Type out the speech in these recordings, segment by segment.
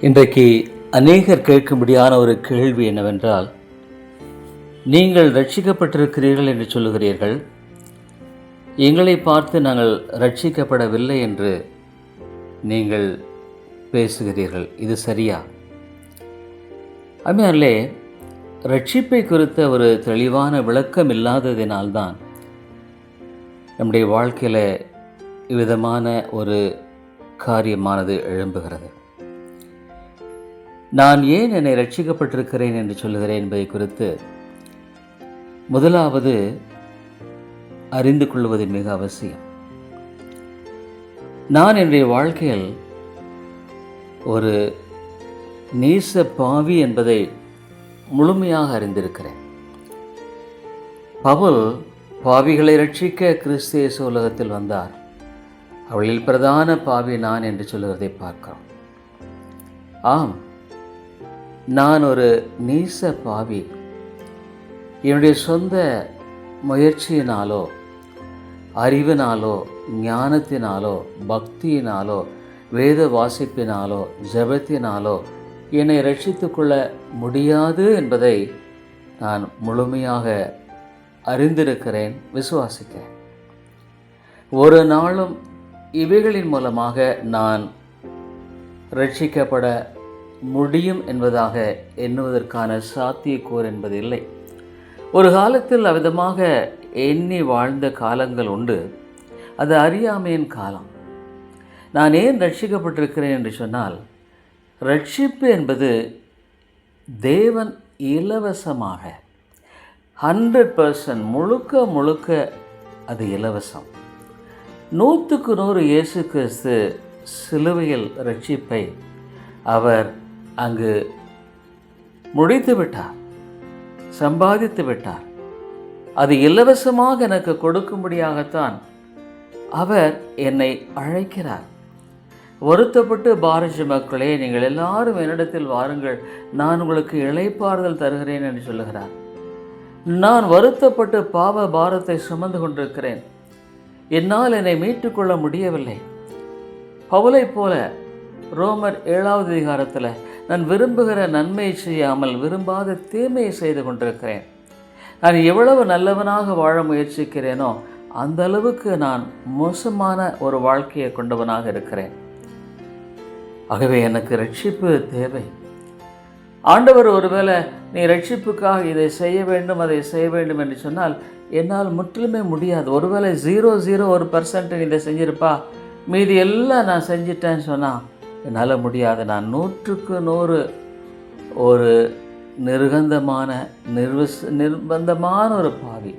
இன்றைக்கு அநேகர் கேட்கும்படியான ஒரு கேள்வி என்னவென்றால் நீங்கள் ரட்சிக்கப்பட்டிருக்கிறீர்கள் என்று சொல்லுகிறீர்கள். எங்களை பார்த்து நாங்கள் ரட்சிக்கப்படவில்லை என்று நீங்கள் பேசுகிறீர்கள். இது சரியா? அம்மையாரிலே ரட்சிப்பை குறித்த ஒரு தெளிவான விளக்கம் இல்லாததினால்தான் நம்முடைய வாழ்க்கையில் விதமான ஒரு காரியமானது எழும்புகிறது. நான் ஏன் என்னை ரட்சிக்கப்பட்டிருக்கிறேன் என்று சொல்லுகிறேன் என்பதை குறித்து முதலாவது அறிந்து கொள்வது மிக அவசியம். நான் என்னுடைய வாழ்க்கையில் ஒரு நீச பாவி என்பதை முழுமையாக அறிந்திருக்கிறேன். பவுல் பாவிகளை ரட்சிக்க கிறிஸ்தேச உலகத்தில் வந்தார். அவளில் பிரதான பாவி நான் என்று சொல்லுவதை பார்க்கிறோம். ஆம் நான் ஒரு நீச பாவி. என்னுடைய சொந்த முயற்சியினாலோ அறிவினாலோ ஞானத்தினாலோ பக்தியினாலோ வேத வாசிப்பினாலோ ஜெபத்தினாலோ என்னை ரட்சித்து கொள்ள முடியாது என்பதை நான் முழுமையாக அறிந்திருக்கிறேன் விசுவாசிக்கிறேன். ஒரு நாளும் இவைகளின் மூலமாக நான் ரட்சிக்கப்பட முடியும் என்பதாக எண்ணுவதற்கான சாத்தியக்கூறு என்பது இல்லை ஒரு காலத்தில் அவ்விதமாக எண்ணி வாழ்ந்த காலங்கள் உண்டு. அது அறியாமையின் காலம். நான் ஏன் ரட்சிக்கப்பட்டிருக்கிறேன் என்று சொன்னால் ரட்சிப்பு என்பது தேவன் இலவசமாக ஹண்ட்ரட் பர்சன்ட் முழுக்க முழுக்க அது இலவசம். நூற்றுக்கு நூறு இயேசு கிறிஸ்து சிலுவையில் ரட்சிப்பை அவர் அங்கு முடித்து விட்டார் சம்பாதித்து விட்டார். அது இலவசமாக எனக்கு கொடுக்கும்படியாகத்தான் அவர் என்னை அழைக்கிறார். வருத்தப்பட்டு பாரஜ மக்களே நீங்கள் எல்லாரும் என்னிடத்தில் வாருங்கள். நான் உங்களுக்கு இழைப்பாறுதல் தருகிறேன் என்று சொல்லுகிறார். நான் வருத்தப்பட்டு பாவ பாரத்தை சுமந்து கொண்டிருக்கிறேன். என்னால் என்னை மீட்டுக்கொள்ள முடியவில்லை. பவுலைப் போல ரோமர் ஏழாவது அதிகாரத்தில் நான் விரும்புகிற நன்மையை செய்யாமல் விரும்பாத தீமையை செய்து கொண்டிருக்கிறேன். நான் எவ்வளவு நல்லவனாக வாழ முயற்சிக்கிறேனோ அந்த அளவுக்கு நான் மோசமான ஒரு வாழ்க்கையை கொண்டவனாக இருக்கிறேன். ஆகவே எனக்கு ரட்சிப்பு தேவை. ஆண்டவர் ஒருவேளை நீ ரட்சிப்புக்காக இதை செய்ய வேண்டும் அதை செய்ய வேண்டும் என்று சொன்னால் என்னால் முற்றிலுமே முடியாது. ஒருவேளை ஜீரோ ஜீரோ ஒரு பர்சன்ட் இதை செஞ்சிருப்பா. மீதி எல்லாம் நான் செஞ்சிட்டேன்னு சொன்னால் என்னால் முடியாது நான் நூற்றுக்கு நூறு ஒரு நிர்கந்தமான நிர்வஸ் நிர்பந்தமான ஒரு பாவி.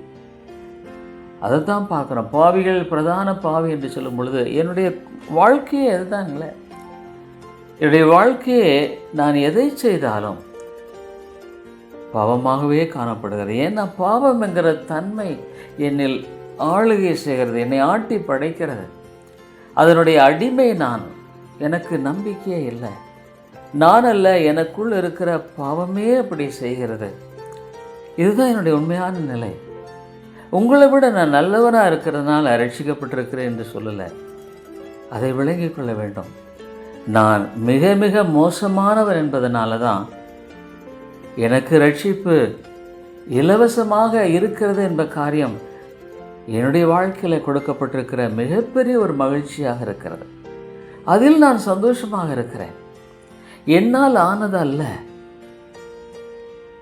அதை தான் பார்க்குறோம். பாவிகள் பிரதான பாவி என்று சொல்லும் பொழுது என்னுடைய வாழ்க்கையே அதுதாங்களே என்னுடைய வாழ்க்கையே நான் எதை செய்தாலும் பாவமாகவே காணப்படுகிறது. ஏன்னா பாவம் என்கிற தன்மை என்னில் ஆளுகை செய்கிறது என்னை ஆட்டி படைக்கிறது. அதனுடைய அடிமை நான். எனக்கு நம்பிக்கையே இல்லை. நான் அல்ல எனக்குள் இருக்கிற பாவமே அப்படி செய்கிறது. இதுதான் என்னுடைய உண்மையான நிலை. உங்களை விட நான் நல்லவனாக இருக்கிறதுனால ரட்சிக்கப்பட்டிருக்கிறேன் என்று சொல்லலை. அதை விளங்கிக் கொள்ள வேண்டும். நான் மிக மிக மோசமானவர் என்பதனால தான் எனக்கு ரட்சிப்பு இலவசமாக இருக்கிறது என்ற காரியம் என்னுடைய வாழ்க்கையில் கொடுக்கப்பட்டிருக்கிற மிகப்பெரிய ஒரு மகிழ்ச்சியாக இருக்கிறது. அதில் நான் சந்தோஷமாக இருக்கிறேன். என்னால் ஆனது அல்ல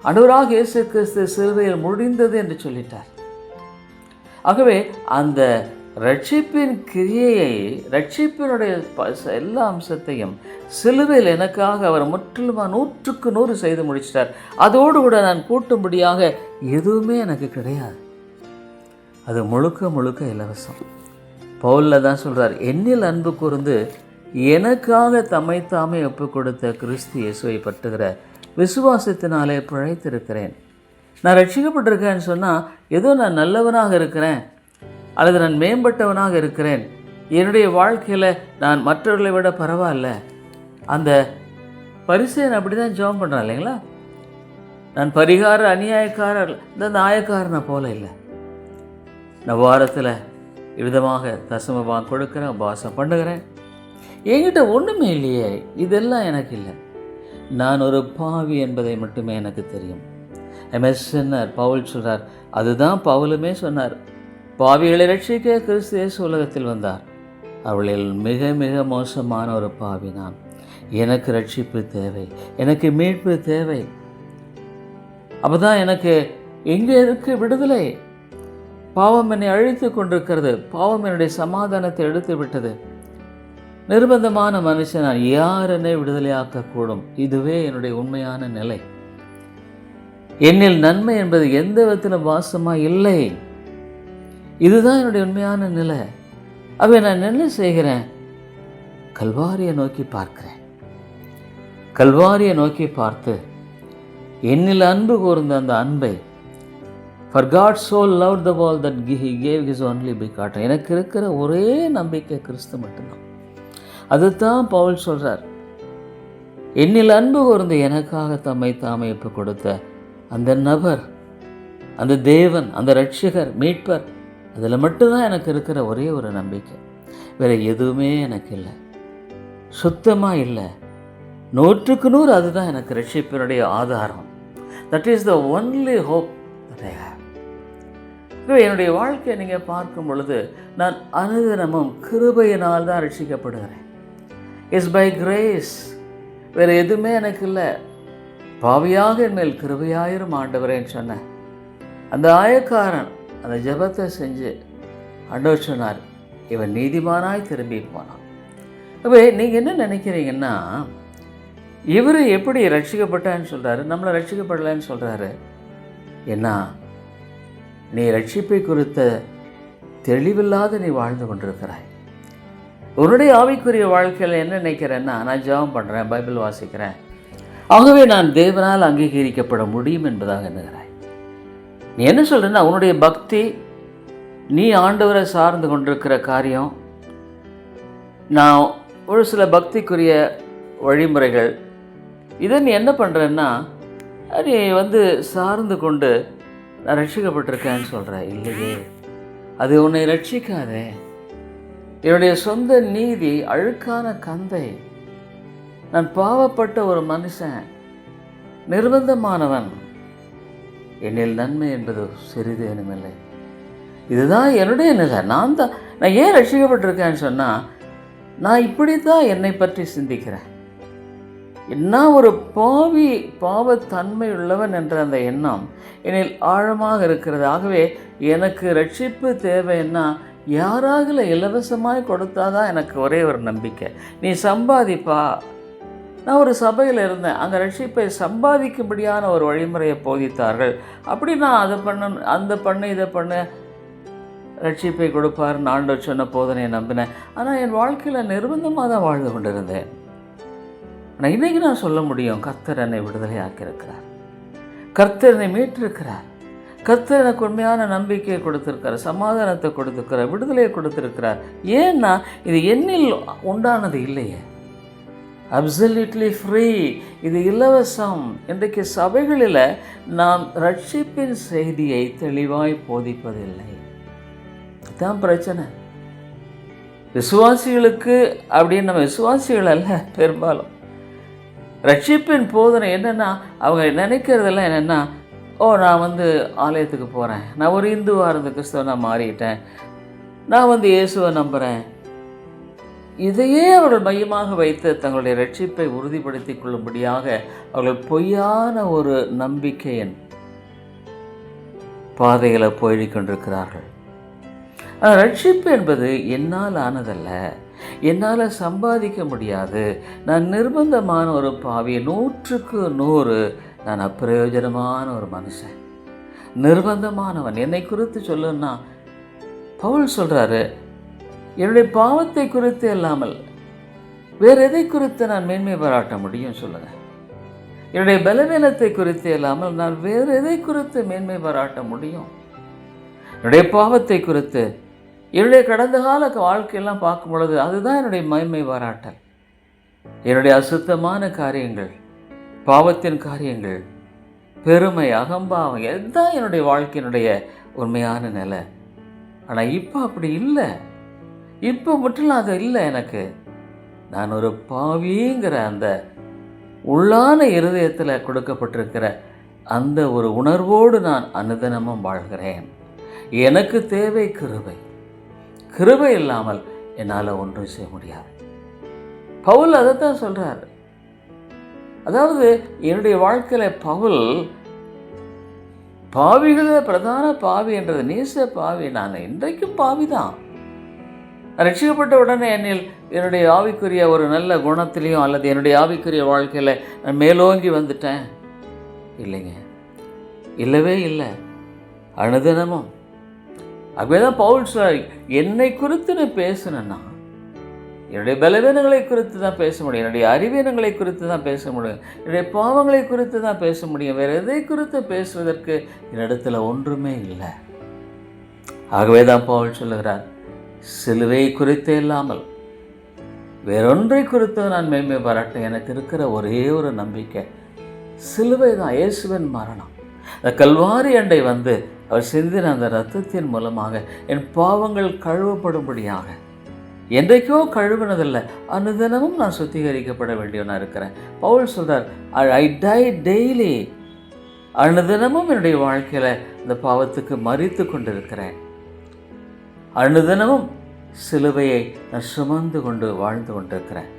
அனுராக இயேசு கிறிஸ்து சிலுவையில் முடிந்தது என்று சொல்லிட்டார். ஆகவே அந்த ரட்சிப்பின் கிரியையை ரட்சிப்பினுடைய எல்லா அம்சத்தையும் சிலுவையில் எனக்காக அவர் முற்றிலுமாக நூற்றுக்கு நூறு செய்து முடிச்சிட்டார். அதோடு கூட நான் கூட்டும்படியாக எதுவுமே எனக்கு கிடையாது. அது முழுக்க முழுக்க இலவசம். பவுலில் தான் சொல்கிறார் எண்ணில் அன்பு கூர்ந்து எனக்காக தம்மை தாமே ஒப்பு கொடுத்த கிறிஸ்து இயேசுவை பற்றுகிற விசுவாசத்தினாலே பிழைத்திருக்கிறேன். நான் ரட்சிக்கப்பட்டிருக்கேன்னு சொன்னால் ஏதோ நான் நல்லவனாக இருக்கிறேன் அல்லது நான் மேம்பட்டவனாக இருக்கிறேன். என்னுடைய வாழ்க்கையில் நான் மற்றவர்களை விட பரவாயில்ல. அந்த பரிசையன் அப்படி தான் ஜெபம் பண்ணுறான் இல்லைங்களா? நான் பரிகார அநியாயக்காரர் இந்த நாயக்காரனை போல இல்லை. நான் வாரத்தில் விதமாக தசமமாக கொடுக்குறேன் உபவாசம் பண்ணுகிறேன். என்கிட்ட ஒன்றுமே இல்லையே. இதெல்லாம் எனக்கு இல்லை. நான் ஒரு பாவி என்பதை மட்டுமே எனக்கு தெரியும். எம்எஸ்என்ஆர் பவுல் சொல்கிறார் அதுதான் பவுலுமே சொன்னார். பாவிகளை ரட்சிக்க கிறிஸ்து இயேசு உலகத்தில் வந்தார். அவளில் மிக மிக மோசமான ஒரு பாவி நான். எனக்கு ரட்சிப்பு தேவை எனக்கு மீட்பு தேவை. அப்பதான் எனக்கு எங்கே இருக்கு விடுதலை? பாவம் என்னை அழித்து கொண்டிருக்கிறது. பாவம் என்னுடைய சமாதானத்தை எடுத்து விட்டது நிர்பந்தமான மனுஷன் நான் யாரனை விடுதலையாக்கக்கூடும்? இதுவே என்னுடைய உண்மையான நிலை. என்னில் நன்மை என்பது எந்த விதத்திலும் வாசமாக இல்லை. இதுதான் என்னுடைய உண்மையான நிலை. அவை நான் என்ன செய்கிறேன்? கல்வாரியை நோக்கி பார்க்கிறேன். கல்வாரியை நோக்கி பார்த்து என்னில் அன்பு கூர்ந்த அந்த அன்பை for God so love the world that Ki he gave his only begotten எனக்கு இருக்கிற ஒரே நம்பிக்கை கிறிஸ்து மட்டும்தான். அதைத்தான் பவுல் சொல்கிறார் என்னில் அன்பு கூர்ந்து எனக்காக தம்மை தாமை இப்போ கொடுத்த அந்த நபர் அந்த தேவன் அந்த ரட்சகர் மீட்பர் அதில் மட்டும்தான் எனக்கு இருக்கிற ஒரே ஒரு நம்பிக்கை. வேறு எதுவுமே எனக்கு இல்லை. சுத்தமாக இல்லை. நூற்றுக்கு நூறு அதுதான் எனக்கு ரட்சிப்பினுடைய ஆதாரம். That is the only hope that I have என்னுடைய வாழ்க்கையை நீங்கள் பார்க்கும் பொழுது நான் அனுதினமும் கிருபையினால் தான் ரட்சிக்கப்படுகிறேன் இஸ் பை கிரேஸ் வேறு எதுவுமே எனக்கு இல்லை. பாவியாக என் மேல் கிருபையாயிரும் ஆண்டவரேன்னு சொன்னேன். அந்த ஆயக்காரன் அந்த ஜெபத்தை செஞ்சு ஆண்டவர் சொன்னார் இவன் நீதிமானாய் திரும்பி போனான். அப்போ நீங்கள் என்ன நினைக்கிறீங்கன்னா இவர் எப்படி ரட்சிக்கப்பட்டான்னு சொல்கிறாரு நம்மளை ரட்சிக்கப்படலைன்னு சொல்கிறாரு என்ன நீ ரட்சிப்பை குறித்த தெளிவில்லாத நீ வாழ்ந்து கொண்டிருக்கிறாய். உன்னுடைய ஆவிக்குரிய வாழ்க்கையில் என்ன நினைக்கிறேன்னா நான் ஜெபம் பண்ணுறேன் பைபிள் வாசிக்கிறேன். ஆகவே நான் தேவனால் அங்கீகரிக்கப்பட முடியும் என்பதாக எண்ணுகிறாய் நீ என்ன சொல்கிறேன்னா உன்னுடைய பக்தி நீ ஆண்டவரை சார்ந்து கொண்டிருக்கிற காரியம் நான் ஒரு சில பக்திக்குரிய வழிமுறைகள் இதை நீ என்ன பண்ணுறேன்னா நீ வந்து சார்ந்து கொண்டு நான் ரட்சிக்கப்பட்டிருக்கேன்னு சொல்கிற இல்லையே அது உன்னை ரட்சிக்காதே. என்னுடைய சொந்த நீதி அழுக்கான கந்தை. நான் பாவப்பட்ட ஒரு மனுஷன் நிர்பந்தமானவன். என்னில் நன்மை என்பது சிறிதேனும் இல்லை இதுதான் என்னுடைய நிலை. நான் தான் நான் ஏன் ரசிக்கப்பட்டிருக்கேன்னு சொன்னால் நான் இப்படி தான் என்னை பற்றி சிந்திக்கிறேன். என்ன ஒரு பாவி பாவத்தன்மை உள்ளவன் என்ற அந்த எண்ணம் என்னில் ஆழமாக இருக்கிறது. ஆகவே எனக்கு ரட்சிப்பு தேவைன்னா யாராகல இலவசமாய் கொடுத்தாதான் எனக்கு ஒரே ஒரு நம்பிக்கை. நீ சம்பாதிப்பா. நான் ஒரு சபையில் இருந்தேன். அங்கே ரட்சிப்பை சம்பாதிக்கும்படியான ஒரு வழிமுறையை போதித்தார்கள். அப்படி நான் அதை பண்ண அந்த பண்ணு இதை பண்ணு ரட்சிப்பை கொடுப்பார் ஆண்டவர் சொன்ன போதனையை நம்பினேன். ஆனால் என் வாழ்க்கையில் நிர்பந்தமாக தான் வாழ்ந்து கொண்டிருந்தேன். ஆனால் இன்றைக்கி நான் சொல்ல முடியும் கர்த்தர் என்னை விடுதலை ஆக்கியிருக்கிறார் கர்த்தர் என்னை மீட்டிருக்கிறார். கர்த்தர் எனக்கு உண்மையான நம்பிக்கையை கொடுத்திருக்கிறார் சமாதானத்தை கொடுத்துருக்கிறார் விடுதலையை கொடுத்துருக்கிறார். ஏன்னா இது என்னில் உண்டானது இல்லையே. அப்சல்யூட்லி ஃப்ரீ இது இலவசம். இன்றைக்கு சபைகளில் நாம் ரட்சிப்பின் செய்தியை தெளிவாய் போதிப்பதில்லை. இதுதான் பிரச்சனை. விசுவாசிகளுக்கு அப்படின்னு நம்ம விசுவாசிகள் அல்ல பெரும்பாலும். ரட்சிப்பின் போதனை என்னென்னா அவங்க நினைக்கிறதெல்லாம் என்னென்னா ஓ நான் வந்து ஆலயத்துக்கு போகிறேன் நான் ஒரு இந்துவாக இருந்த கிறிஸ்தவனாக மாறிட்டேன். நான் வந்து இயேசுவை நம்புகிறேன் இதையே அவர்கள் மையமாக வைத்து தங்களுடைய ரட்சிப்பை உறுதிப்படுத்தி கொள்ளும்படியாக அவர்கள் பொய்யான ஒரு நம்பிக்கையின் பாதையில் போய் கொண்டிருக்கிறார்கள். ரட்சிப்பு என்பது என்னால் ஆனதல்ல. என்னால் சம்பாதிக்க முடியாது. நான் நிர்பந்தமான ஒரு பாவியை நூற்றுக்கு நூறு நான் அப்பிரயோஜனமான ஒரு மனுஷன். நிர்பந்தமானவன். என்னை குறித்து சொல்லுன்னா பவுல் சொல்கிறாரு என்னுடைய பாவத்தை குறித்து இல்லாமல் வேறு எதை குறித்து நான் மேன்மை பாராட்ட முடியும் சொல்லுங்க. என்னுடைய பலவீனத்தை குறித்து இல்லாமல் நான் வேறு எதை குறித்து மேன்மை பாராட்ட முடியும்? என்னுடைய பாவத்தை குறித்து என்னுடைய கடந்த கால வாழ்க்கையெல்லாம் பார்க்கும் பொழுது அதுதான் என்னுடைய மகிமை பாராட்டல். என்னுடைய அசுத்தமான காரியங்கள் பாவத்தின் காரியங்கள் பெருமை அகம்பாவம் இதுதான் என்னுடைய வாழ்க்கையினுடைய உண்மையான நிலை. ஆனால் இப்போ அப்படி இல்லை. இப்போ மட்டும் அது இல்லை எனக்கு. நான் ஒரு பாவிங்கிற அந்த உள்ளான இருதயத்தில் கொடுக்கப்பட்டிருக்கிற அந்த ஒரு உணர்வோடு நான் அனுதினமும் வாழ்கிறேன். எனக்கு தேவை கிருபை. கிருபை இல்லாமல் என்னால் ஒன்றும் செய்ய முடியாது. பவுல் அதைத்தான் சொல்கிறார் அதாவது என்னுடைய வாழ்க்கையில் பவுல் பாவிகளில் பிரதான பாவி என்றது நேச பாவி. நான் இன்றைக்கும் பாவி தான் ரட்சிக்கப்பட்ட உடனே என்னில் என்னுடைய ஆவிக்குரிய ஒரு நல்ல குணத்திலையும் அல்லது என்னுடைய ஆவிக்குரிய வாழ்க்கையில் நான் மேலோங்கி வந்துட்டேன். இல்லைங்க. இல்லவே இல்லை. அனுதினமும். அப்படியே தான் பவுல் சார் என்னை குறித்து நான் பேசணுன்னா என்னுடைய பலவீனங்களை குறித்து தான் பேச முடியும். என்னுடைய அறிவீனங்களை குறித்து தான் பேச முடியும். என்னுடைய பாவங்களை குறித்து தான் பேச முடியும். வேறு எதை குறித்து பேசுவதற்கு என்னிடத்தில் ஒன்றுமே இல்லை. ஆகவே தான் பாவல் சொல்லுகிறார் சிலுவை குறித்து இல்லாமல் வேறொன்றை குறித்து நான் மேன்மை பாராட்ட எனக்கு இருக்கிற ஒரே ஒரு நம்பிக்கை சிலுவை தான் இயேசுவின் மரணம். அந்த கல்வாரி அண்டை வந்து அவர் சிந்தின அந்த ரத்தத்தின் மூலமாக என் பாவங்கள் கழுவப்படும்படியாக என்றைக்கோ கழுவுனதில்லை. அனுதினமும் நான் சுத்திகரிக்கப்பட வேண்டியவனாக இருக்கிறேன். பவுல் சொல்கிறார் ஐ டை டெய்லி அனுதினமும் என்னுடைய வாழ்க்கையில் இந்த பாவத்துக்கு மறித்து கொண்டிருக்கிறேன். அனுதினமும் சிலுவையை நான் சுமந்து கொண்டு வாழ்ந்து கொண்டிருக்கிறேன்.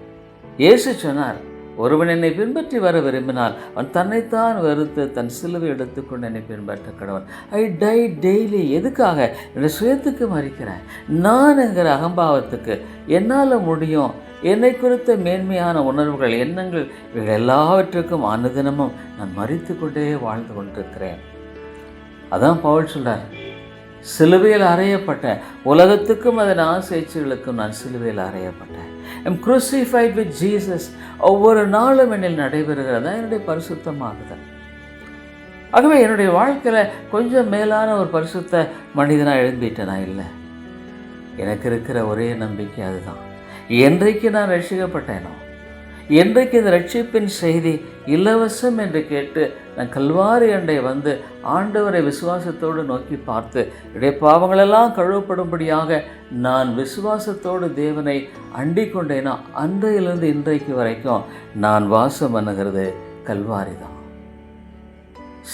இயேசு சொன்னார் ஒருவன் என்னை பின்பற்றி வர விரும்பினால் அவன் தன்னைத்தான் வெறுத்து தன் சிலுவை எடுத்துக்கொண்டு என்னை பின்பற்ற கடவன். ஐ டை டெய்லி எதுக்காக? என்னுடைய சுயத்துக்கு மறிக்கிறேன். நான் என்கிற அகம்பாவத்துக்கு என்னால் முடியும்? என்னை குறித்த மேன்மையான உணர்வுகள் எண்ணங்கள் இவைகள் எல்லாவற்றுக்கும் அனுதினமும் நான் மறித்து கொண்டே வாழ்ந்து கொண்டிருக்கிறேன். அதான் பவுல் சொல்கிறார் சிலுவையில் அறையப்பட்ட உலகத்துக்கும் அதன் ஆசைச்சுகளுக்கும் நான் சிலுவையில் அறையப்பட்டேன். எம் crucified வித் ஜீசஸ் ஒவ்வொரு நாளும் என்னில் நடைபெறுகிறதா? என்னுடைய பரிசுத்தமாகுதல். ஆகவே என்னுடைய வாழ்க்கையில் கொஞ்சம் மேலான ஒரு பரிசுத்த மனிதனாக எழுந்திட்டேனா இல்லை. எனக்கு இருக்கிற ஒரே நம்பிக்கை அதுதான். என்றைக்கு நான் ரட்சிக்கப்பட்டேனோ? என்றைக்கு இந்த ரட்சிப்பின் செய்தி இலவசம் என்று கேட்டு நான் கல்வாரி அண்டை வந்து ஆண்டவரை விசுவாசத்தோடு நோக்கி பார்த்து என்னுடைய பாவங்களெல்லாம் கழுவப்படும்படியாக நான் விசுவாசத்தோடு தேவனை அண்டிக் கொண்டேனா? அன்றையிலிருந்து இன்றைக்கு வரைக்கும் நான் வாசம் பண்ணுகிறது கல்வாரி தான்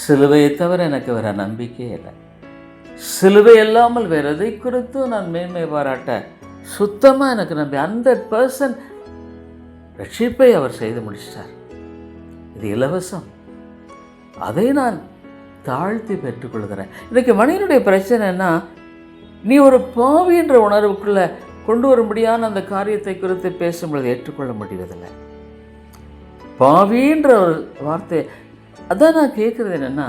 சிலுவையை தவிர எனக்கு வேற நம்பிக்கையே இல்லை. சிலுவை இல்லாமல் வேறு எதை குறித்தும் நான் மேன்மை பாராட்ட சுத்தமாக எனக்கு நம்பி ஹண்ட்ரட் பர்சன்ட் ரட்சிப்பை அவர் செய்து முடிச்சிட்டார். இது இலவசம். அதை நான் தாழ்த்தி பெற்றுக்கொள்கிறேன். இன்றைக்கு மனிதனுடைய பிரச்சனைனா நீ ஒரு பாவி என்ற உணர்வுக்குள்ள கொண்டு வரும்படியான அந்த காரியத்தை குறித்து பேசும்பொழுது ஏற்றுக்கொள்ள முடிவதில்லை. பாவின்ற ஒரு வார்த்தை அதான் நான் கேட்குறது என்னென்னா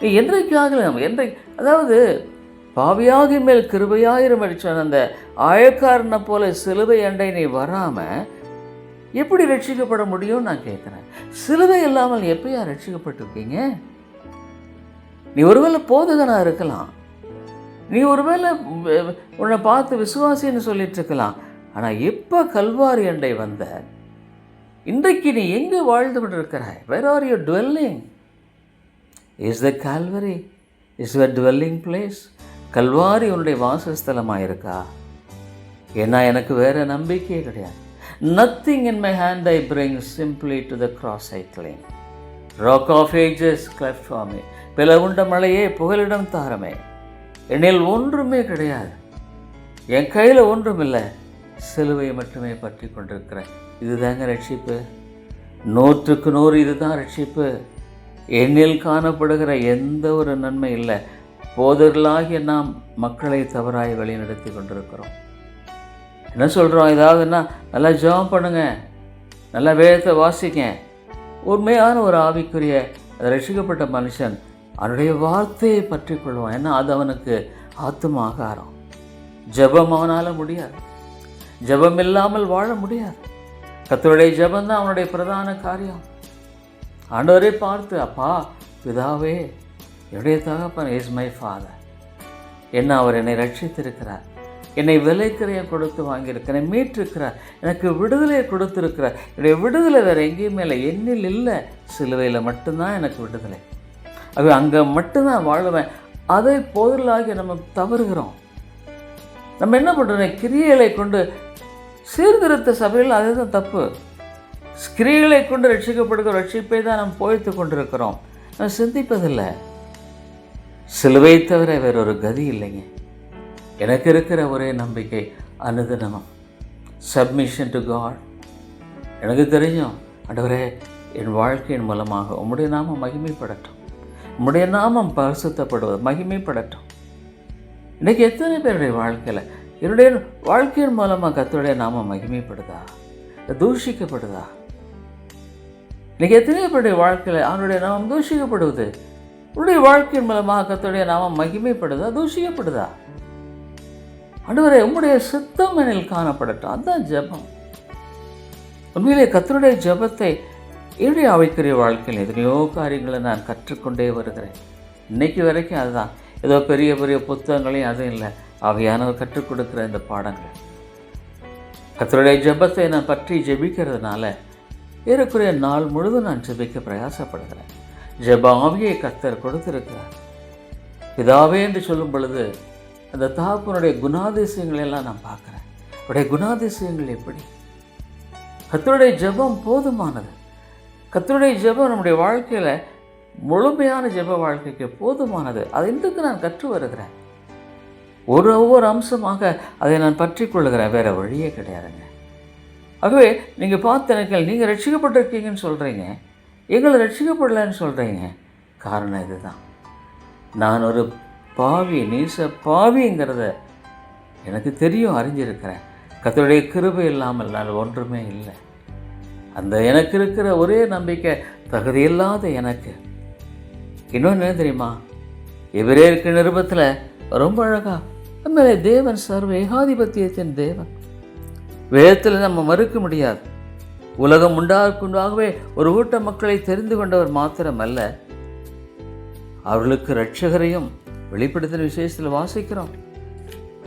நீ என்றைக்காக நம்ம என்றை அதாவது பாவியாகி மேல் கிருபையாயிரம் அடிச்சான் அந்த ஆயக்காரனை போல சிலுவை அண்டை நீ வராமல் எப்படி ரட்சிக்கப்பட முடியும்னு நான் கேட்குறேன் சிலுவை இல்லாமல் எப்பயா ரட்சிக்கப்பட்டிருக்கீங்க? நீ ஒருவேளை போதகனாக இருக்கலாம். நீ ஒருவேளை உன்னை பார்த்து விசுவாசின்னு சொல்லிட்டு இருக்கலாம் ஆனால் எப்போ கல்வாரி அண்டை வந்த? இன்றைக்கு நீ எங்கே வாழ்ந்து கொண்டிருக்கிறாய்? Where are you dwelling is the Calvary is the dwelling place Kalvari உன்னுடைய வாசஸ்தலமாக இருக்கா ஏன்னா எனக்கு வேற நம்பிக்கையே கிடையாது. Nothing in my hand I bring simply to the cross I cling rock of ages cleft for me பிளவுண்ட மலையே புகலிடம் தாரமே. என்னில் ஒன்றுமே கிடையாது. என் கையில் ஒன்றும் இல்லை சிலுவையை மட்டுமே பற்றி கொண்டிருக்கிறேன். இதுதாங்க ரட்சிப்பு. நூற்றுக்கு நூறு இதுதான் ரட்சிப்பு. என்னில் காணப்படுகிற எந்த ஒரு நன்மை இல்லை. போதர்களாகிய நாம் மக்களை தவறாய் வழிநடத்தி கொண்டிருக்கிறோம். என்ன சொல்கிறோம் ஏதாவதுன்னா நல்லா ஜெபம் பண்ணுங்கள் நல்லா வேதத்தை வாசிங்க. உண்மையான ஒரு ஆவிக்குரிய அது ரசிக்கப்பட்ட மனுஷன் அவனுடைய வார்த்தையை பற்றி கொள்வான். ஏன்னா அது அவனுக்கு ஆத்துமாக ஆரம் ஜபம் அவனால் முடியாது. ஜபம் இல்லாமல் வாழ முடியாது. கத்தருடைய ஜெபம் தான் அவனுடைய பிரதான காரியம். ஆண்டவரே பார்த்து அப்பா பிதாவே என்னுடைய தகப்பன் இஸ் மை ஃபாதர். என்ன அவர் என்னை ரட்சித்திருக்கிறார். என்னை விலைக்கிறைய கொடுத்து வாங்கியிருக்கிறேன் மீட்டிருக்கிறார் எனக்கு விடுதலையை கொடுத்துருக்கிறார். என்னுடைய விடுதலை வேறு எங்கேயுமே இல்லை என்னில் இல்லை. சிலுவையில் மட்டும்தான் எனக்கு விடுதலை. அது அங்கே மட்டும்தான் வாழுவேன். அதை போதலாகி நம்ம தவறுகிறோம். நம்ம என்ன பண்ணுறோம் கிரியைகளை கொண்டு சீர்திருத்த சபையில் அதுதான் தப்பு. கிரியைகளை கொண்டு ரட்சிக்கப்படுகிற ரட்சிப்பை தான் நாம் போய்த்து கொண்டிருக்கிறோம். நம்ம சிந்திப்பதில்லை. சிலுவை தவிர வேறொரு கதி இல்லைங்க. எனக்கு இருக்கிற ஒரே நம்பிக்கை அனுதினமும். சப்மிஷன் டு காட் எனக்கு தெரியும் ஆண்டவரே என் வாழ்க்கையின் மூலமாக உம்முடைய நாமம் மகிமைப்படட்டும். உம்முடைய நாமம் பரிசுத்தப்படுவது மகிமைப்படட்டும். இன்றைக்கி எத்தனை பேருடைய வாழ்க்கையில் என்னுடைய வாழ்க்கையின் மூலமாக கத்துடைய நாமம் மகிமைப்படுதா? தூஷிக்கப்படுதா? இன்னைக்கு எத்தனை பேருடைய வாழ்க்கையில் அவனுடைய நாமம் தூஷிக்கப்படுவது? உன்னுடைய வாழ்க்கையின் மூலமாக கத்துடைய நாமம் மகிமைப்படுதா தூஷிக்கப்படுதா? ஆண்டவரே உங்களுடைய சித்தம் எனில் காணப்படட்டும். அதுதான் ஜெபம். உண்மையிலே கத்தருடைய ஜெபத்தை என்னுடைய அவைக்குரிய வாழ்க்கையில் எத்தனையோ காரியங்களை நான் கற்றுக்கொண்டே வருகிறேன். இன்னைக்கு வரைக்கும் அதுதான். ஏதோ பெரிய பெரிய புத்தகங்களையும் அதுவும் இல்லை. அவையானவர் கற்றுக் கொடுக்குற இந்த பாடங்கள். கத்தருடைய ஜெபத்தை நான் பற்றி ஜெபிக்கிறதுனால ஏறக்குறைய நாள் முழுதும் நான் ஜெபிக்க பிரயாசப்படுகிறேன். ஜெப ஆவியை கர்த்தர் கொடுத்திருக்கிறார். பிதாவே என்று சொல்லும் பொழுது அந்த தகப்பனுடைய குணாதிசயங்களை எல்லாம் நான் பார்க்குறேன். அவருடைய குணாதிசயங்கள் எப்படி? கத்தருடைய ஜெபம் போதுமானது. கத்தருடைய ஜெபம் நம்முடைய வாழ்க்கையில் முழுமையான ஜெப வாழ்க்கைக்கு போதுமானது. அது இன்றைக்கு நான் கற்று வருகிறேன். ஒரு ஒவ்வொரு அம்சமாக அதை நான் பற்றி கொள்ளுகிறேன். வேறு வழியே கிடையாதுங்க. ஆகவே நீங்கள் பார்த்தனங்கள் நீங்கள் ரட்சிக்கப்பட்டிருக்கீங்கன்னு சொல்கிறீங்க எங்களை ரட்சிக்கப்படலைன்னு சொல்கிறீங்க காரணம் இதுதான். நான் ஒரு பாவி நீச பாவிங்கிறத எனக்கு தெரியும் அறிஞ்சிருக்கிறேன். கத்தருடைய கிருபை இல்லாமல் நான் ஒன்றுமே இல்லை. அந்த எனக்கு இருக்கிற ஒரே நம்பிக்கை தகுதியில்லாத எனக்கு. இன்னொன்று என்ன தெரியுமா? இவரே இருக்க நிருபத்தில் ரொம்ப அழகா மேலே தேவன் சர்வ ஏகாதிபத்தியத்தின் தேவன். வேதத்தில் நம்ம மறுக்க முடியாது. உலகம் உண்டாகவே ஒரு கூட்ட மக்களை தெரிந்து கொண்டவர் மாத்திரமல்ல அவர்களுக்கு ரட்சகரையும் வெளிப்படுத்தின விசேஷத்தில் வாசிக்கிறோம்.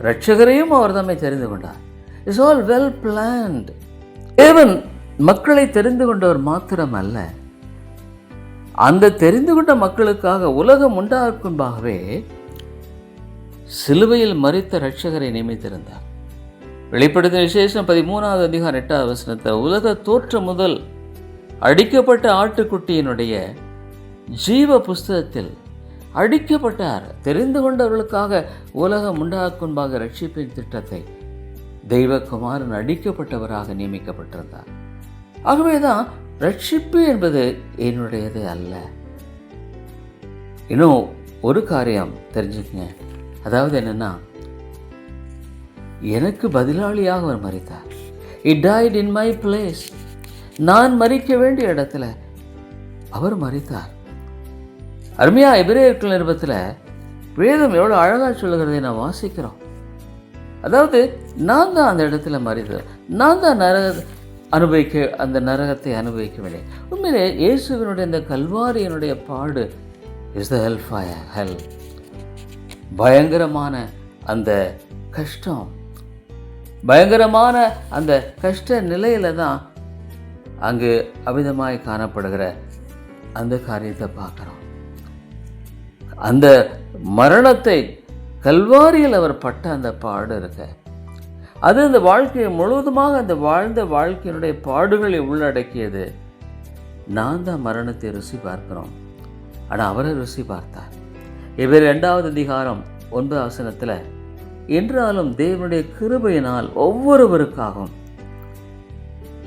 ரட்சகரையும் அவர் தம்மை தெரிந்து கொண்டார். இட்ஸ் ஆல் வெல் பிளான்ட் தேவன் மக்களை தெரிந்து கொண்டவர் மாத்திரம் அல்ல அந்த தெரிந்து கொண்ட மக்களுக்காக உலகம் உண்டாக்கும்பாகவே சிலுவையில் மறித்த ரட்சகரை நியமித்திருந்தார். வெளிப்படுத்தின விசேஷம் பதிமூணாவது அதிகாரம் எட்டாவது வசனத்தை உலக தோற்றம் முதல் அடிக்கப்பட்ட ஆட்டுக்குட்டியினுடைய ஜீவ புஸ்தகத்தில் அடிக்கப்பட்டார். தெரிந்து கொண்டவர்களுக்காக உலகம் உண்டாக்கும்பாக ரட்சிப்பின் திட்டத்தை தெய்வகுமாரன் அடிக்கப்பட்டவராக நியமிக்கப்பட்டிருந்தார். ஆகவேதான் ரட்சிப்பு என்பது என்னுடையது அல்ல. இன்னும் ஒரு காரியம் தெரிஞ்சுக்கங்க. அதாவது என்னன்னா எனக்கு பதிலாளியாக அவர் மறித்தார். It died in my place நான் மறிக்க வேண்டிய இடத்துல அவர் மறித்தார். அருமையாக எபிரேயர்கள் நிருபத்தில் வேதம் எவ்வளோ அழகாக சொல்லுகிறதை நான் வாசிக்கிறோம். அதாவது நான் தான் அந்த இடத்துல மறைந்து நான் தான் நரக அனுபவிக்க அந்த நரகத்தை அனுபவிக்க வேண்டிய உண்மையிலே இயேசுவினுடைய இந்த கல்வாரியினுடைய பாடு இஸ் த ஹெல் ஹெல் பயங்கரமான அந்த கஷ்டம். பயங்கரமான அந்த கஷ்ட நிலையில தான் அங்கு அமிதமாய் காணப்படுகிற அந்த காரியத்தை பார்க்குறோம். அந்த மரணத்தை கல்வாரியில் அவர் பட்ட அந்த பாடு இருக்க. அது அந்த வாழ்க்கையை முழுவதுமாக அந்த வாழ்ந்த வாழ்க்கையினுடைய பாடுகளை உள்ளடக்கியது. நான் தான் மரணத்தை ருசி பார்க்கிறோம். ஆனால் அவரை ருசி பார்த்தார். இவர் ரெண்டாவது அதிகாரம் ஒன்பது ஆசனத்தில் என்றாலும் தேவனுடைய கிருபையினால் ஒவ்வொருவருக்காகவும்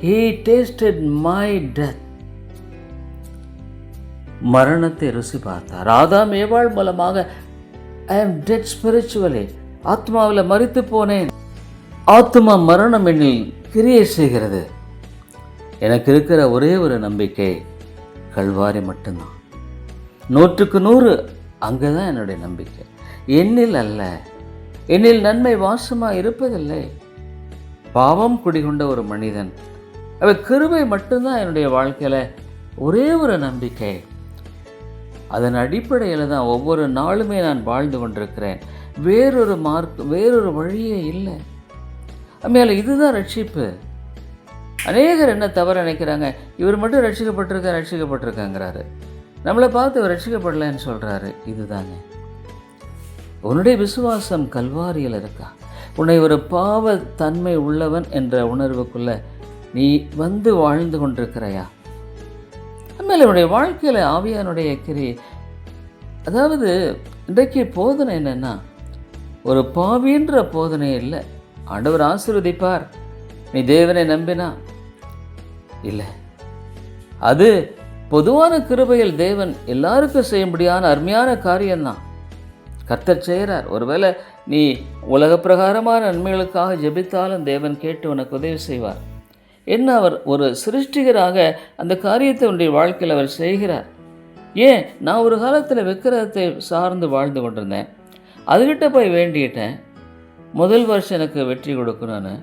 ஹீ டேஸ்டட் மை டெத் மரணத்தை ருசி பார்த்தார். ஆதாம் ஏவாள் மூலமாக ஐ எம் டெட் ஸ்பிரிச்சுவலி ஆத்மாவில் மறித்து போனேன். ஆத்மா மரணம் என்னில் கிரியை செய்கிறது. எனக்கு இருக்கிற ஒரே ஒரு நம்பிக்கை கல்வாரி மட்டும்தான். நூற்றுக்கு நூறு அங்கே தான் என்னுடைய நம்பிக்கை. என்னில் அல்ல என்னில் நன்மை வாசமாக இருப்பதில்லை. பாவம் குடிகொண்ட ஒரு மனிதன் அவை கிருபை மட்டும்தான் என்னுடைய வாழ்க்கையில் ஒரே ஒரு நம்பிக்கை. அதன் அடிப்படையில் தான் ஒவ்வொரு நாளுமே நான் வாழ்ந்து கொண்டிருக்கிறேன். வேறொரு மார்க் வேறொரு வழியே இல்லை. மேலே இதுதான் ரட்சிப்பு. அநேகர் என்ன தவறு நினைக்கிறாங்க? இவர் மட்டும் ரட்சிக்கப்பட்டிருக்க ரட்சிக்கப்பட்டிருக்காங்கிறாரு. நம்மளை பார்த்து இவர் ரட்சிக்கப்படலைன்னு சொல்கிறாரு இதுதாங்க. உன்னுடைய விசுவாசம் கல்வாரியில் இருக்கா? உன்னை ஒரு பாவ தன்மை உள்ளவன் என்ற உணர்வுக்குள்ளே நீ வந்து வாழ்ந்து கொண்டிருக்கிறாயா? உண்மையில் என்னுடைய வாழ்க்கையில் ஆவியானுடைய கிரி. அதாவது இன்றைக்கு போதனை என்னென்னா ஒரு பாவின்ற போதனை இல்லை. ஆண்டவர் ஆசீர்வதிப்பார். நீ தேவனை நம்பினா. இல்லை. அது பொதுவான கிருபையில் தேவன் எல்லாருக்கும் செய்யும்படியான அருமையான காரியம்தான். கர்த்தர் செய்கிறார். ஒருவேளை நீ உலக பிரகாரமான நன்மைகளுக்காக ஜெபித்தாலும் தேவன் கேட்டு உனக்கு உதவி செய்வார். என்ன அவர் ஒரு சிருஷ்டிகராக அந்த காரியத்தை உன்னுடைய வாழ்க்கையில் அவர் செய்கிறார்? ஏன்? நான் ஒரு காலத்தில் விக்கிரகத்தை சார்ந்து வாழ்ந்து கொண்டிருந்தேன். அதுகிட்ட போய் வேண்டிட்டேன். முதல் வருஷம் எனக்கு வெற்றி கொடுக்கணும்னு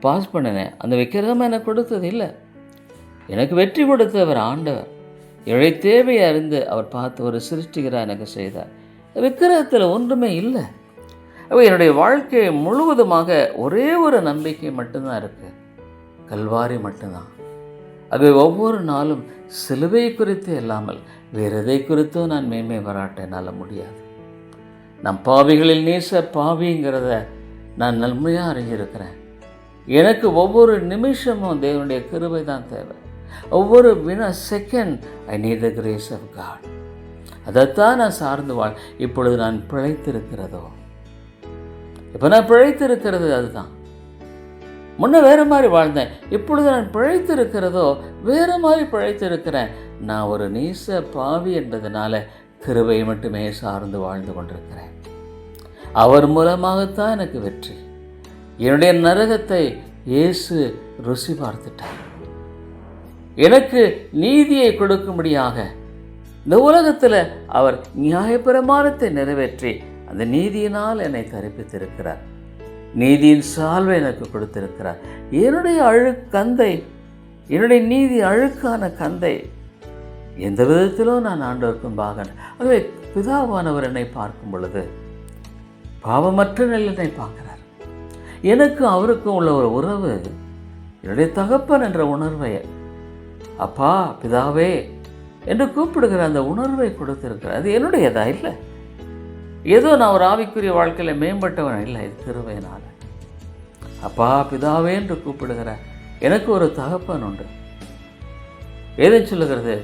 பாஸ் பண்ணினேன். அந்த விக்கிரகம் எனக்கு கொடுத்தது இல்லை. எனக்கு வெற்றி கொடுத்தவர் ஆண்டவர். இழை தேவையை அறிந்து அவர் பார்த்து ஒரு சிருஷ்டிகராக எனக்கு செய்தார். விக்கிரகத்தில் ஒன்றுமே இல்லை. அப்போ என்னுடைய வாழ்க்கை முழுவதுமாக ஒரே ஒரு நம்பிக்கை மட்டும்தான் இருக்குது கல்வாரி மட்டும்தான். அது ஒவ்வொரு நாளும் சிலுவை குறித்து இல்லாமல் வேறு எதை குறித்தும் நான் மேன்மை பாராட்ட என்னால் முடியாது. நம் பாவிகளில் நேச பாவிங்கிறத நான் நன்மையாக அறிஞ்சிருக்கிறேன். எனக்கு ஒவ்வொரு நிமிஷமும் தேவனுடைய கிருபை தான் தேவை. ஒவ்வொரு வினா second I need the grace of God அதைத்தான் நான் சார்ந்து வாழ் இப்பொழுது நான் பிழைத்திருக்கிறதோ? இப்போ நான் பிழைத்திருக்கிறது அதுதான். முன்ன வேறு மாதிரி வாழ்ந்தேன். இப்பொழுது நான் பிழைத்திருக்கிறதோ வேறு மாதிரி பிழைத்திருக்கிறேன். நான் ஒரு நீச பாவி என்பதனால கிருபை மட்டுமே சார்ந்து வாழ்ந்து கொண்டிருக்கிறேன். அவர் மூலமாகத்தான் எனக்கு வெற்றி. என்னுடைய நரகத்தை இயேசு ருசி பார்த்துட்டார். எனக்கு நீதியை கொடுக்கும்படியாக இந்த உலகத்தில் அவர் நியாயப்பிரமாணத்தை நிறைவேற்றி அந்த நீதியினால் என்னை தரிப்பித்திருக்கிறார். நீதியின் சால்வை எனக்கு கொடுத்திருக்கிறார். என்னுடைய அழுக்கந்தை என்னுடைய நீதி அழுக்கான கந்தை எந்த விதத்திலும் நான் ஆண்டோருக்கும் பாகன். ஆகவே பிதாவானவர் என்னை பார்க்கும் பொழுது பாவமற்ற நிலையை பார்க்கிறார். எனக்கும் அவருக்கும் உள்ள ஒரு உறவு என்னுடைய தகப்பன் என்ற உணர்வை அப்பா பிதாவே என்று கூப்பிடுகிற அந்த உணர்வை கொடுத்திருக்கிறார். அது என்னுடையதா? இல்லை. ஏதோ நான் ஒரு ஆவிக்குரிய வாழ்க்கையில் மேம்பட்டவன் இல்லை இது திருவையினால் அப்பா பிதாவே என்று கூப்பிடுகிற எனக்கு ஒரு தகப்பன் உண்டு. எதை சொல்லுகிறது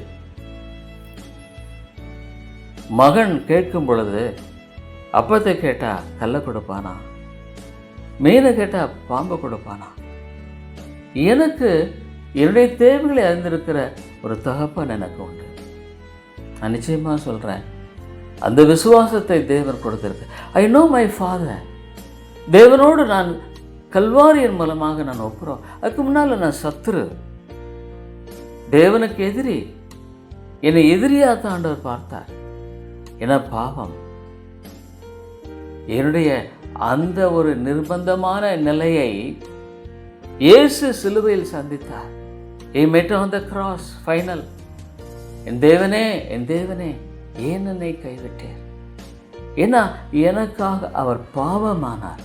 மகன் கேட்கும் பொழுது அப்பத்தை கேட்டா கல்லை கொடுப்பானா? மீனை கேட்டா பாம்பை கொடுப்பானா? எனக்கு என்னுடைய தேவைகளை அறிந்திருக்கிற ஒரு தகப்பன் எனக்கு உண்டு. நான் நிச்சயமாக சொல்கிறேன் அந்த விசுவாசத்தை தேவன் கொடுத்திருக்கு. ஐ நோ மை ஃபாதர் தேவனோடு நான் கல்வாரியின் மூலமாக நான் ஒப்புறோம். அதுக்கு முன்னால் நான் சத்துரு. தேவனுக்கு எதிரி. என்னை எதிரியாக தான் ஆண்டவர் பார்த்தார். என பாவம். என்னுடைய அந்த ஒரு நிர்பந்தமான நிலையை இயேசு சிலுவையில் சந்தித்தார். He met on the cross final என் தேவனே என் தேவனே. ஏன் என்னை கைவிட்டேன் ஏன்னா எனக்காக அவர் பாவமானார்.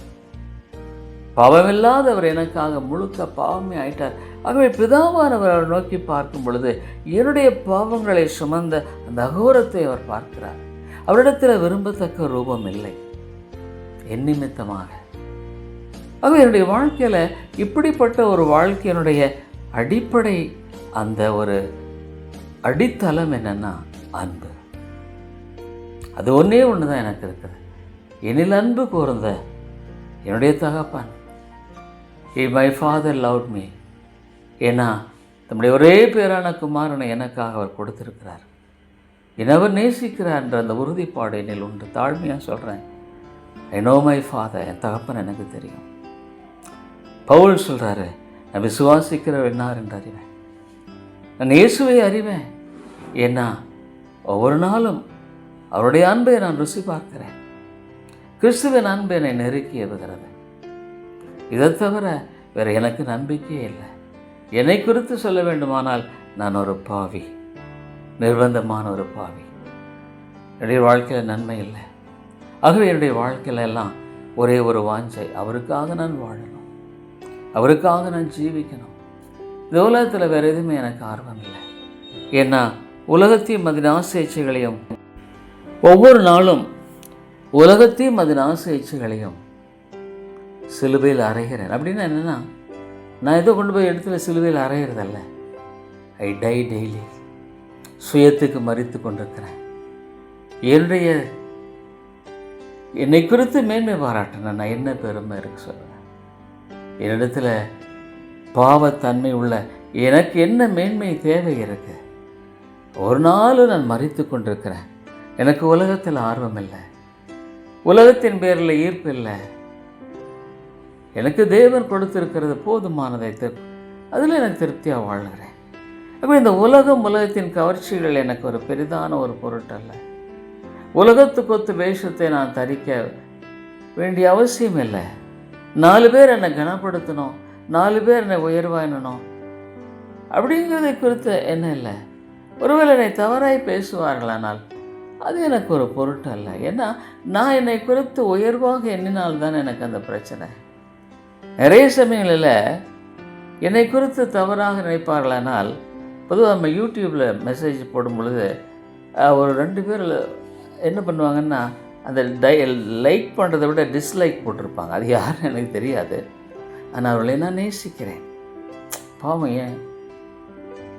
பாவமில்லாதவர் எனக்காக முழுக்க பாவமே ஆயிட்டார். ஆகவே பிதாவானவர் அவர் நோக்கி பார்க்கும் பொழுது என்னுடைய பாவங்களை சுமந்த அந்த அகோரத்தை அவர் பார்க்கிறார். அவரிடத்தில் விரும்பத்தக்க ரூபம் இல்லை. என் நிமித்தமாக. ஆகவே என்னுடைய வாழ்க்கையில் இப்படிப்பட்ட ஒரு வாழ்க்கையினுடைய அடிப்படை அந்த ஒரு அடித்தளம் என்னன்னா அன்பு. அது ஒன்றே ஒன்று தான் எனக்கு இருக்குது. என்னில் அன்பு கூர்ந்த என்னுடைய தகப்பன். ஏ மை ஃபாதர் லவ் மீ ஏன்னா தம்முடைய ஒரே பேரான குமாரனை எனக்காக அவர் கொடுத்திருக்கிறார். என்னவர் நேசிக்கிறார் என்ற அந்த உறுதிப்பாடு என்னில் உண்டு. தாழ்மையாக சொல்கிறேன் ஐ நோ மை ஃபாதர் என் தகப்பன் எனக்கு தெரியும். பவுல் சொல்கிறாரு நான் விசுவாசிக்கிற என்னார் என்று அறிவேன். நான் இயேசுவை அறிவேன். ஏன்னா ஒவ்வொரு நாளும் அவருடைய அன்பை நான் ருசி பார்க்கிறேன். கிறிஸ்துவின் அன்பு என்னை நெருக்கி எவுகிறது இதை தவிர வேறு எனக்கு நம்பிக்கையே இல்லை. என்னை குறித்து சொல்ல வேண்டுமானால் நான் ஒரு பாவி நிர்பந்தமான ஒரு பாவி. என்னுடைய வாழ்க்கையில் நன்மை இல்லை. ஆகவே என்னுடைய வாழ்க்கையில எல்லாம் ஒரே ஒரு வாஞ்சை அவருக்காக நான் வாழணும் அவருக்காக நான் ஜீவிக்கணும். இந்த உலகத்தில் வேறு எதுவுமே எனக்கு ஆர்வம் இல்லை. ஏன்னா உலகத்தையும் அதன் ஆசைச்சைகளையும் ஒவ்வொரு நாளும் உலகத்தையும் அதன் ஆசைச்சைகளையும் சிலுவையில் அறைகிறேன். அப்படின்னா என்னென்னா நான் ஏதோ கொண்டு போய் இடத்துல சிலுவையில் அறையிறதல்ல. ஐ டை டெய்லி சுயத்துக்கு மறித்து கொண்டிருக்கிறேன். என்னுடைய என்னை குறித்து மேன்மை பாராட்டினேன் நான் என்ன பெருமை இருக்கு சொல்கிறேன் என்னிடத்துல பாவத்தன்மை உள்ள எனக்கு என்ன மேன்மை தேவை இருக்குது ஒரு நாள் நான் மறித்து கொண்டிருக்கிறேன். எனக்கு உலகத்தில் ஆர்வம் இல்லை. உலகத்தின் பேரில் ஈர்ப்பு இல்லை. எனக்கு தேவன் கொடுத்திருக்கிறது போதுமானதை திரு அதில் எனக்கு திருப்தியாக வாழ்கிறேன். அப்போ இந்த உலகம் உலகத்தின் கவர்ச்சிகள் எனக்கு ஒரு பெரிதான ஒரு பொருட்டல்ல. உலகத்துக்கொத்து வேஷத்தை நான் தரிக்க வேண்டிய அவசியம் இல்லை. நாலு பேர் என்னை கனப்படுத்தணும் நாலு பேர் என்னை உயர்வாயினணும். அப்படிங்கிறதை குறித்து என்ன இல்லை? ஒருவேளை என்னை தவறாய் பேசுவார்களானால் அது எனக்கு ஒரு பொருட்டு அல்ல ஏன்னா நான் என்னை குறித்து உயர்வாக எண்ணினால்தான் எனக்கு அந்த பிரச்சனை நிறைய சமயங்களில் என்னை குறித்து தவறாக நினைப்பார்களானால் பொதுவாக நம்ம யூடியூப்பில் மெசேஜ் போடும் பொழுது அஹ், ஒரு ரெண்டு பேர் என்ன பண்ணுவாங்கன்னா அந்த டை லைக் பண்ணுறதை விட டிஸ்லைக் போட்டிருப்பாங்க அது யாருன்னு எனக்கு தெரியாது ஆனால் அவர்களை நான் நேசிக்கிறேன் பாவம் ஏன்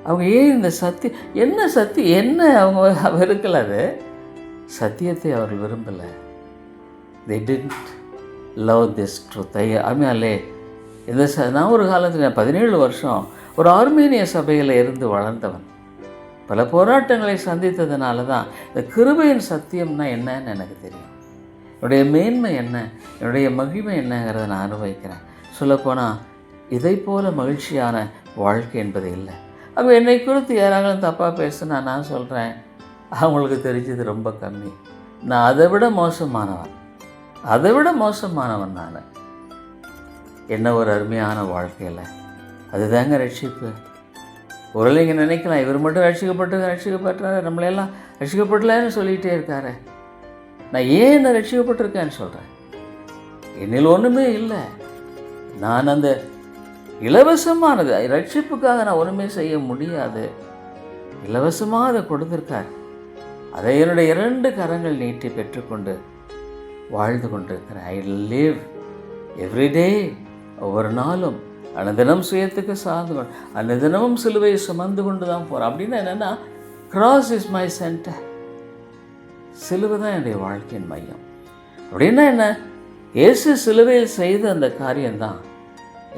அவங்க ஏன் இந்த சத்தி என்ன சத்தி என்ன அவங்க வெறுக்கல அது சத்தியத்தை அவர்கள் விரும்பலை. They didn't love this truth I ஆமையாலே இந்த ச நான் ஒரு காலத்தில் பதினேழு வருஷம் ஒரு ஆர்மீனிய சபையில் இருந்து வளர்ந்தவன். பல போராட்டங்களை சந்தித்ததுனால தான் இந்த கிருபையின் சத்தியம்னா என்னன்னு எனக்கு தெரியும். என்னுடைய மேன்மை என்ன? என்னுடைய மகிமை என்னங்கிறத நான் அனுபவிக்கிறேன். சொல்லப்போனால் இதை போல மகிழ்ச்சியான வாழ்க்கை என்பது இல்லை. அப்போ என்னை குறித்து யாராலும் தப்பாக பேசுனா நான் சொல்கிறேன் அவங்களுக்கு தெரிஞ்சது ரொம்ப கம்மி. நான் அதை விட மோசமானவன். அதை விட மோசமானவன் நான். என்ன ஒரு அருமையான வாழ்க்கையில். அதுதாங்க ரட்சிப்பு. ஒரு நீங்க நினைக்கலாம். இவர் மட்டும் ரட்சிக்கப்பட்டு ரட்சிக்கப்பட்டாரு? நம்மளையெல்லாம் ரட்சிக்கப்படலன்னு சொல்லிகிட்டே இருக்காரு. நான் ஏன் என்ன ரட்சிக்கப்பட்டிருக்கேன்னு சொல்கிறேன் என்னில் ஒன்றுமே இல்லை. நான் அந்த இலவசமானது ரட்சிப்புக்காக நான் ஒன்றுமே செய்ய முடியாது. இலவசமாக அதை கொடுத்துருக்கார். அதை என்னுடைய இரண்டு கரங்கள் நீட்டி பெற்றுக்கொண்டு வாழ்ந்து கொண்டிருக்கிறேன். ஐ லிவ் எவ்ரிடே ஒவ்வொரு நாளும் அனுதினம் சுயத்துக்கு சார்ந்து அனுதினமும் சிலுவையை சுமந்து கொண்டு தான் போகிறேன் அப்படின்னா என்னென்னா கிராஸ் இஸ் மை சென்டர் சிலுவை தான் என்னுடைய வாழ்க்கையின் மையம். அப்படின்னா என்ன? இயேசு சிலுவையில் செய்த அந்த காரியம்தான்.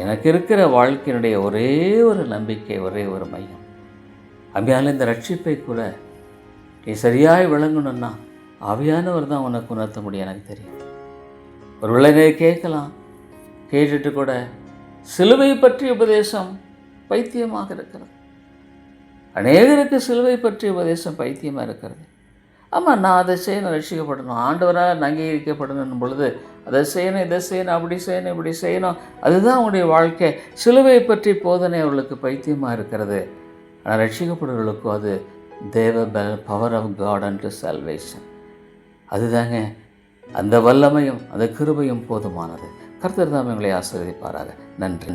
எனக்கு இருக்கிற வாழ்க்கையினுடைய ஒரே ஒரு நம்பிக்கை ஒரே ஒரு மையம். அப்படியால் இந்த ரட்சிப்பை கூட நீ சரியாய் விளங்கணும்னா ஆவியானவர் தான் உனக்கு உணர்த்த முடியும் எனக்கு தெரியும். ஒரு விளைஞரை கேட்கலாம். கேட்டுட்டு கூட சிலுவை பற்றிய உபதேசம் பைத்தியமாக இருக்கிறது. அநேகருக்கு சிலுவை பற்றிய உபதேசம் பைத்தியமாக இருக்கிறது. ஆமாம் நான் அதை செய்யணும் ரசிக்கப்படணும் ஆண்டவரால் அங்கீகரிக்கப்படணும் பொழுது அதை செய்யணும் இதை செய்யணும் அப்படி செய்யணும் இப்படி செய்யணும் அதுதான் அவங்களுடைய வாழ்க்கை. சிலுவை பற்றி போதனை அவர்களுக்கு பைத்தியமாக இருக்கிறது. ஆனால் ரட்சிக்கப்படுவர்களுக்கும் அது தேவ பல power of God and salvation அதுதாங்க அந்த வல்லமையும் அந்த கிருபையும் போதுமானது. கர்த்தர் தான் எங்களை ஆசீர்வதிப்பாராக. நன்றி.